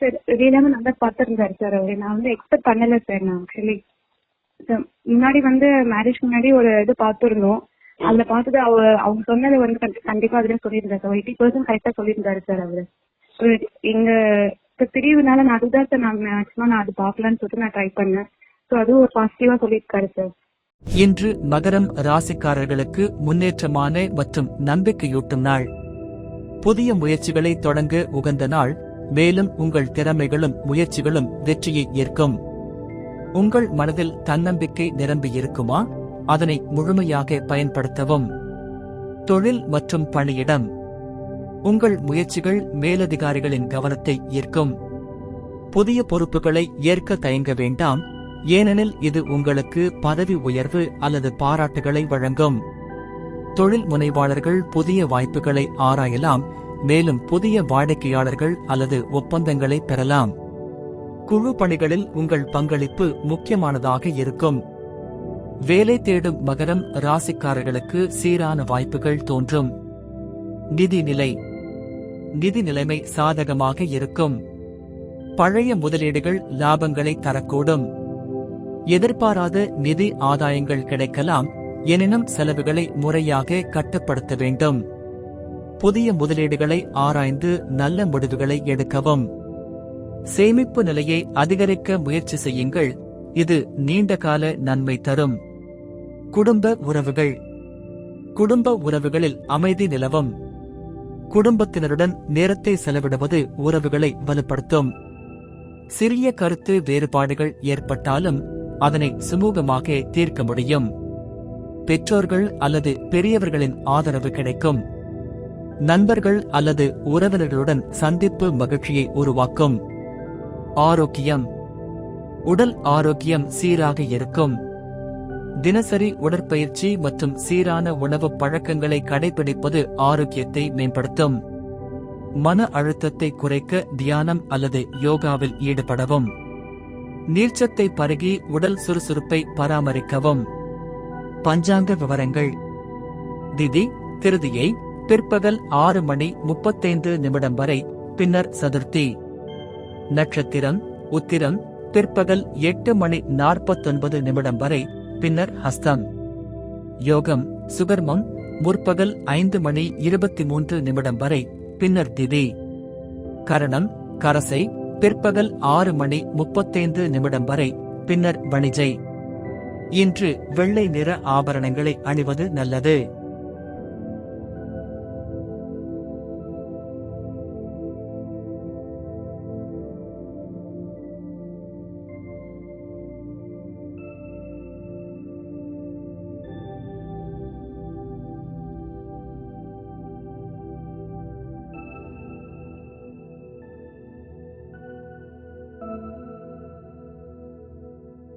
Sir வெளியிலாம நல்லா பார்த்துருந்தாரு sir அவரு. நான் வந்து எக்ஸ்பெக்ட் பண்ணல சார் நான் ஆக்சுவலி முன்னாடி வந்து மேரேஜ் முன்னாடி ஒரு இது பார்த்துருந்தோம். அதுல பார்த்தது அவ அவங்க சொன்னது வந்து கண்டிப்பா அதுல சொல்லியிருந்தாரு சார். எயிட்டி பர்சன்ட் கரெக்டா சொல்லியிருந்தாரு சார் அவரு. எங்க இப்ப பிரிவுனால நான் அதுதான் சார் நான் மேக்ஸிமம் நான் அது பார்க்கலான்னு சொல்லிட்டு நான் ட்ரை பண்ணேன். ஸோ அதுவும் ஒரு பாசிட்டிவா சொல்லியிருக்காரு சார். இன்று மகரம் ராசிக்காரர்களுக்கு முன்னேற்றமான மற்றும் நம்பிக்கையூட்டும் நாள். புதிய முயற்சிகளை தொடங்க உகந்த நாள். மேலும் உங்கள் திறமைகளும் முயற்சிகளும் வெற்றியை ஏற்கும். உங்கள் மனதில் தன்னம்பிக்கை நிரம்பி இருக்குமா அதனை முழுமையாக பயன்படுத்தவும். தொழில் மற்றும் பணியிடம். உங்கள் முயற்சிகள் மேலதிகாரிகளின் கவனத்தை ஈர்க்கும். புதிய பொறுப்புகளை ஏற்க தயங்க வேண்டாம். ஏனெனில் இது உங்களுக்கு பதவி உயர்வு அல்லது பாராட்டுகளை வழங்கும். தொழில் முனைவாளர்கள் புதிய வாய்ப்புகளை ஆராயலாம். மேலும் புதிய வாடிக்கையாளர்கள் அல்லது ஒப்பந்தங்களை பெறலாம். குழு பணிகளில் உங்கள் பங்களிப்பு முக்கியமானதாக இருக்கும். வேலை தேடும் மகரம் ராசிக்காரர்களுக்கு சீரான வாய்ப்புகள் தோன்றும். நிதி நிலை. நிதி நிலைமை சாதகமாக இருக்கும். பழைய முதலீடுகள் லாபங்களை தரக்கூடும். எதிர்பாராத நிதி ஆதாயங்கள் கிடைக்கலாம் எனினும் செலவுகளை முறையாக கட்டுப்படுத்த வேண்டும். புதிய முதலீடுகளை ஆராய்ந்து நல்ல முடிவுகளை எடுக்கவும். சேமிப்பு நிலையை அதிகரிக்க முயற்சி செய்யுங்கள். இது நீண்டகால நன்மை தரும். குடும்ப உறவுகள். குடும்ப உறவுகளில் அமைதி நிலவும். குடும்பத்தினருடன் நேரத்தை செலவிடுவது உறவுகளை வலுப்படுத்தும். சிறிய கருத்து வேறுபாடுகள் ஏற்பட்டாலும் அதனை சுமூகமாக தீர்க்க முடியும். பெற்றோர்கள் அல்லது பெரியவர்களின் ஆதரவு கிடைக்கும். நண்பர்கள் அல்லது உறவினர்களுடன் சந்திப்பு மகிழ்ச்சியை உருவாக்கும். ஆரோக்கியம். உடல் ஆரோக்கியம் சீராக இருக்கும். தினசரி உடற்பயிற்சி மற்றும் சீரான உணவு பழக்கங்களை கடைபிடிப்பது ஆரோக்கியத்தை மேம்படுத்தும். மன அழுத்தத்தை குறைக்க தியானம் அல்லது யோகாவில் ஈடுபடவும். நீர்ச்சத்தை பருகி உடல் சுறுசுறுப்பை பராமரிக்கவும். பஞ்சாங்க விவரங்கள். திதி திருதியை பிற்பகல் ஆறு மணி முப்பத்தைந்து நிமிடம் வரை பின்னர் சதுர்த்தி. நட்சத்திரம் உத்திரம் பிற்பகல் எட்டு மணி நாற்பத்தொன்பது நிமிடம் வரை பின்னர் ஹஸ்தம். யோகம் சுகர்மம் முற்பகல் ஐந்து மணி இருபத்தி மூன்று நிமிடம் வரை பின்னர் திதி. கரணம் கரசை பிற்பகல் ஆறு மணி முப்பத்தைந்து நிமிடம் வரை பின்னர் வணிஜை. இன்று வெள்ளை நிற ஆபரணங்களை அணிவது நல்லது.